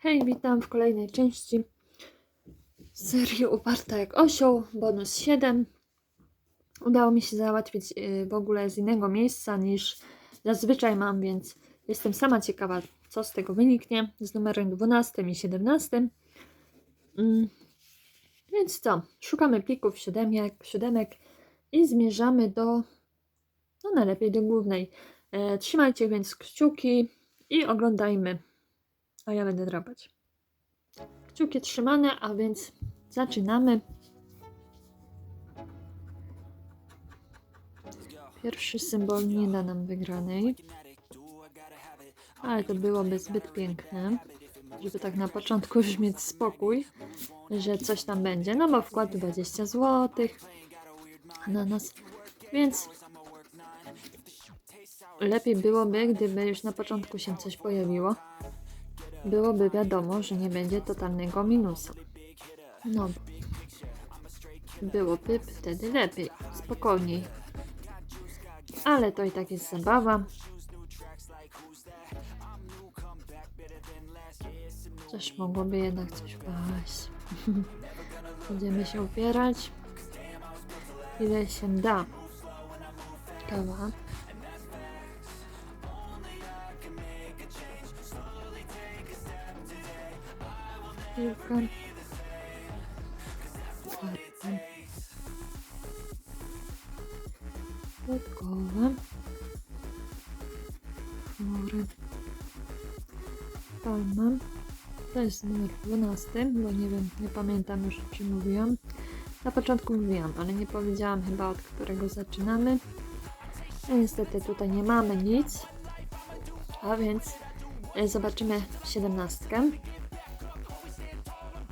Hej, witam w kolejnej części serii Uparta jak osioł, bonus 7. Udało mi się załatwić y, w ogóle z innego miejsca niż zazwyczaj mam, więc jestem sama ciekawa, co z tego wyniknie z numerem 12 i 17. Mm. Więc co, szukamy plików siódemek, siódemek i zmierzamy do, no najlepiej do głównej. E, trzymajcie więc kciuki i oglądajmy a ja będę drapać. Kciuki trzymane, a więc zaczynamy. Pierwszy symbol nie da nam wygranej. Ale to byłoby zbyt piękne, żeby tak na początku już mieć spokój, że coś tam będzie. No bo wkład 20 zł na nas, więc lepiej byłoby, gdyby już na początku się coś pojawiło byłoby wiadomo, że nie będzie totalnego minusa. No, byłoby wtedy lepiej, spokojniej. Ale to i tak jest zabawa. Coś mogłoby jednak coś paść. Będziemy się upierać. Ile się da. Kawa. Piłkę. Kartę. Podkowa. Chmury. Palma. To jest numer 12, bo nie wiem, nie pamiętam już, czy mówiłam. Na początku mówiłam, ale nie powiedziałam chyba, od którego zaczynamy. No niestety tutaj nie mamy nic. A więc e, zobaczymy 17.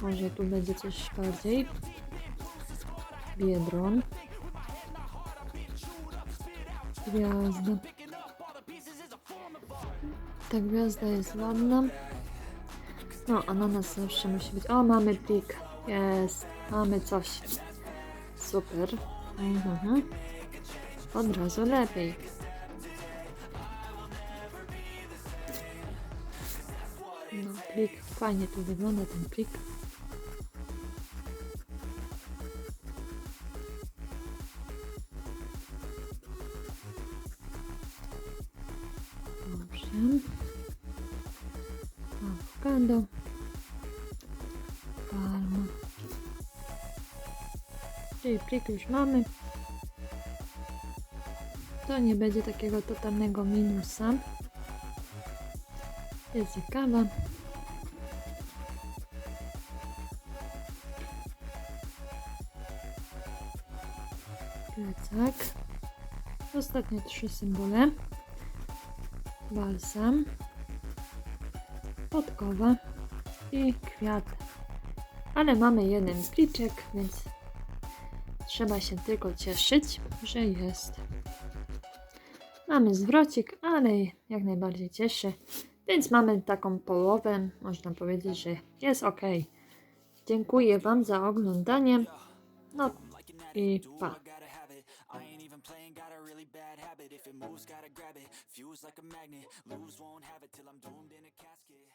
Może tu będzie coś bardziej. Biedron. Gwiazda. Ta gwiazda jest ładna. No, ananas zawsze musi być. O, mamy plik. Jest. Mamy coś. Super. Mhm. Od razu lepiej. No, plik. Fajnie tu wygląda ten plik. Dobrze. Awokado. Palma. Czyli plik już mamy. To nie będzie takiego totalnego minusa. Jest kawa. Plecak. Ostatnie trzy symbole balsam, podkowa i kwiat. Ale mamy jeden pliczek, więc trzeba się tylko cieszyć, że jest. Mamy zwrocik, ale jak najbardziej cieszy. Więc mamy taką połowę, można powiedzieć, że jest ok. Dziękuję Wam za oglądanie. No i pa. It moves, gotta grab it. Fuse like a magnet. Lose, won't have it till I'm doomed in a casket.